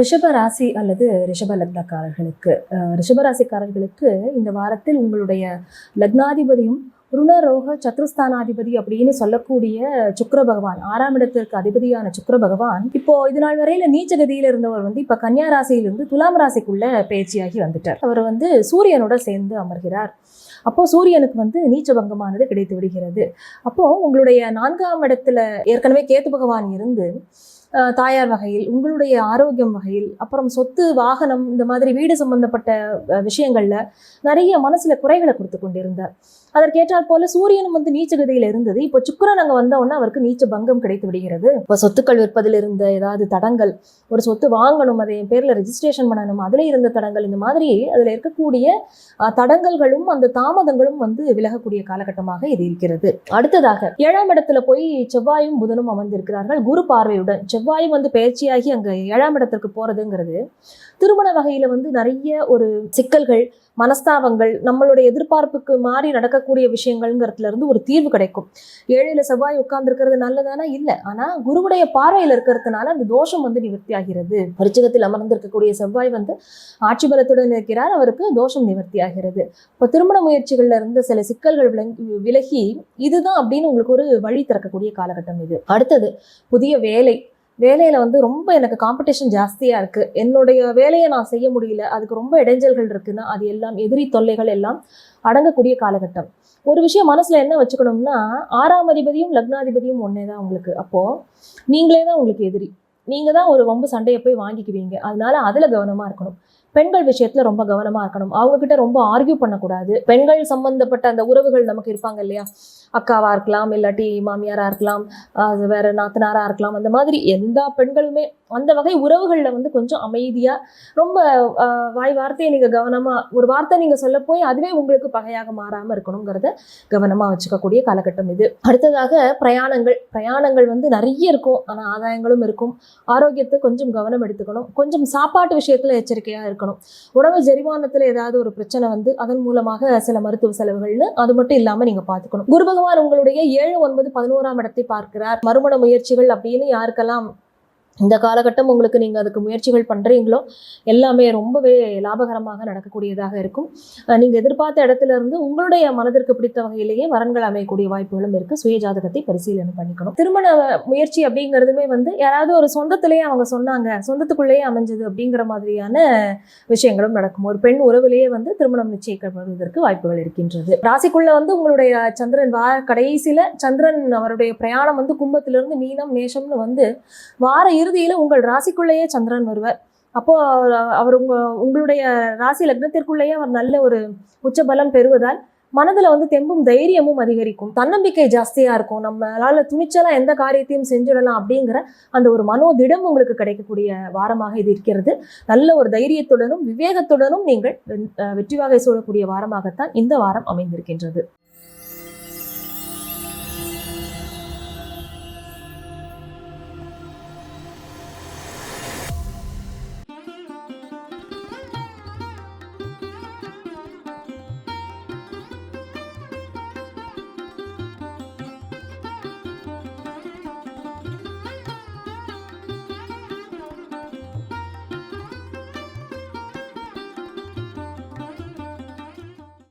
ரிஷப ராசி அல்லது ரிஷப லக்னக்காரர்களுக்கு ரிஷப ராசிக்காரர்களுக்கு இந்த வாரத்தில் உங்களுடைய லக்னாதிபதியும் ருணரோக சத்ருஸ்தானாதிபதி அப்படின்னு சொல்லக்கூடிய சுக்கர பகவான் ஆறாம் இடத்திற்கு அதிபதியான சுக்கர பகவான் இப்போ இது நாள் வரையில நீச்சகதியில் இருந்தவர் வந்து இப்ப கன்னியா ராசியிலிருந்து துலாம் ராசிக்குள்ள பேச்சியாகி வந்துட்டார். அவர் வந்து சூரியனோட சேர்ந்து அமர்கிறார். அப்போ சூரியனுக்கு வந்து நீச்ச பங்கமானது கிடைத்து விடுகிறது. அப்போ உங்களுடைய நான்காம் இடத்துல ஏற்கனவே கேத்து பகவான் இருந்து தாயார் வகையில் உங்களுடைய ஆரோக்கியம் வகையில் அப்புறம் சொத்து வாகனம் இந்த மாதிரி வீடு சம்பந்தப்பட்ட விஷயங்களில் நிறைய மனசில் குறைகளை கொடுத்து கொண்டிருந்தார். அதற்கேற்றால் போல சூரியனும் வந்து நீச்சகதியில் இருந்தது. இப்போ சுக்கரன் அங்கே வந்த உடனே அவருக்கு நீச்ச பங்கம் கிடைத்து விடுகிறது. இப்போ சொத்துக்கள் விற்பதில் இருந்த ஏதாவது தடங்கள் ஒரு சொத்து வாங்கணும் அதை என் பேரில் ரெஜிஸ்ட்ரேஷன் பண்ணணும் அதில் இருந்த தடங்கள் இந்த மாதிரி அதில் இருக்கக்கூடிய தடங்கல்களும் அந்த தாமதங்களும் வந்து விலகக்கூடிய காலகட்டமாக இது இருக்கிறது. அடுத்ததாக ஏழாம் இடத்துல போய் செவ்வாயும் புதனும் அமர்ந்திருக்கிறார்கள். குரு பார்வையுடன் செவ்வாயும் வந்து பயிற்சியாகி அங்கே ஏழாம் இடத்திற்கு போகிறதுங்கிறது திருமண வகையில் வந்து நிறைய ஒரு சிக்கல்கள் மனஸ்தாபங்கள் நம்மளுடைய எதிர்பார்ப்புக்கு மாறி நடக்கக்கூடிய விஷயங்கள்ங்கிறதுல இருந்து ஒரு தீர்வு கிடைக்கும். ஏழையில செவ்வாய் உட்கார்ந்துருக்கிறது நல்லதானா? இல்லை. ஆனா குருவுடைய பார்வையில் இருக்கிறதுனால அந்த தோஷம் வந்து நிவர்த்தி ஆகிறது பரிச்சகத்தில் அமர்ந்திருக்கக்கூடிய செவ்வாய் வந்து ஆட்சி பலத்துடன் இருக்கிறார். அவருக்கு தோஷம் நிவர்த்தி ஆகிறது இப்போ திருமண முயற்சிகள்ல இருந்து சில சிக்கல்கள் விலகி இதுதான் அப்படின்னு உங்களுக்கு ஒரு வழி திறக்கக்கூடிய காலகட்டம் இது. அடுத்தது புதிய வேலை. வேலையில் வந்து ரொம்ப எனக்கு காம்படிஷன் ஜாஸ்தியாக இருக்குது என்னுடைய வேலையை நான் செய்ய முடியல அதுக்கு ரொம்ப இடைஞ்சல்கள் இருக்குன்னா அது எல்லாம் எதிரி தொல்லைகள் எல்லாம் அடங்கக்கூடிய காலகட்டம். ஒரு விஷயம் மனசில் என்ன வச்சுக்கணும்னா ஆறாம் அதிபதியும் லக்னாதிபதியும் ஒன்றே தான் உங்களுக்கு. அப்போது நீங்களே தான் உங்களுக்கு எதிரி. நீங்கள் தான் ஒரு வம்பு சண்டையை போய் வாங்கிக்குவீங்க. அதனால அதில் கவனமாக இருக்கணும். பெண்கள் விஷயத்துல ரொம்ப கவனமா இருக்கணும். அவங்க கிட்ட ரொம்ப ஆர்கியூ பண்ணக்கூடாது. பெண்கள் சம்பந்தப்பட்ட அந்த உறவுகள் நமக்கு இருப்பாங்க இல்லையா? அக்காவா இருக்கலாம் இல்லாட்டி மாமியாரா இருக்கலாம் வேற நாத்தனாரா இருக்கலாம் அந்த மாதிரி எந்த பெண்களுமே அந்த வகை உறவுகளில் வந்து கொஞ்சம் அமைதியா ரொம்ப வாய் வார்த்தையை நீங்க கவனமா ஒரு வார்த்தை நீங்க சொல்ல போய் அதுவே உங்களுக்கு பகையாக மாறாம இருக்கணுங்கிறத கவனமா வச்சுக்கக்கூடிய காலகட்டம் இது. அடுத்ததாக பிரயாணங்கள். பிரயாணங்கள் வந்து நிறைய இருக்கும். ஆனா ஆதாயங்களும் இருக்கும். ஆரோக்கியத்தை கொஞ்சம் கவனம் எடுத்துக்கணும். கொஞ்சம் சாப்பாட்டு விஷயத்துல எச்சரிக்கையா இருக்கணும். உணவு ஜெரிமானத்தில் ஏதாவது ஒரு பிரச்சனை வந்து அதன் மூலமாக சில மருத்துவ செலவுகள்னு அது மட்டும் இல்லாம நீங்க பாத்துக்கணும் குரு பகவான் உங்களுடைய ஏழு ஒன்பது பதினோராம் இடத்தை பார்க்கிறார். மறுமண முயற்சிகள் அப்படின்னு யாருக்கெல்லாம் இந்த காலகட்டம் உங்களுக்கு நீங்கள் அதுக்கு முயற்சிகள் பண்ணுறீங்களோ எல்லாமே ரொம்பவே லாபகரமாக நடக்கக்கூடியதாக இருக்கும். நீங்கள் எதிர்பார்த்த இடத்துல இருந்து உங்களுடைய மனதிற்கு பிடித்த வகையிலேயே வரன்கள் அமையக்கூடிய வாய்ப்புகளும் இருக்கு. சுய ஜாதகத்தை பரிசீலனை பண்ணிக்கணும். திருமண முயற்சி அப்படிங்கிறதுமே வந்து யாராவது ஒரு சொந்தத்திலேயே அவங்க சொன்னாங்க சொந்தத்துக்குள்ளேயே அமைஞ்சது அப்படிங்கிற மாதிரியான விஷயங்களும் நடக்கும். ஒரு பெண் உறவிலேயே வந்து திருமணம் நிச்சயிக்கப்படுவதற்கு வாய்ப்புகள் இருக்கின்றது. ராசிக்குள்ளே வந்து உங்களுடைய சந்திரன் வார கடைசியில சந்திரன் அவருடைய பிரயாணம் வந்து கும்பத்திலிருந்து மீனம் மேஷம்னு வந்து வார இறுதியில் உங்கள் ராசிக்குள்ளேயே சந்திரன் வருவார். அப்போ அவர் உங்க உங்களுடைய ராசி லக்னத்திற்குள்ளேயே அவர் நல்ல ஒரு உச்ச பலம் பெறுவதால் மனதுல வந்து தெம்பும் தைரியமும் அதிகரிக்கும். தன்னம்பிக்கை ஜாஸ்தியா இருக்கும். நம்மளால துணிச்சலாக எந்த காரியத்தையும் செஞ்சிடலாம் அப்படிங்கிற அந்த ஒரு மனோதிடம் உங்களுக்கு கிடைக்கக்கூடிய வாரமாக இது இருக்கிறது. நல்ல ஒரு தைரியத்துடனும் விவேகத்துடனும் நீங்கள் வெற்றி வாகை சூழக்கூடிய வாரமாகத்தான் இந்த வாரம் அமைந்திருக்கின்றது.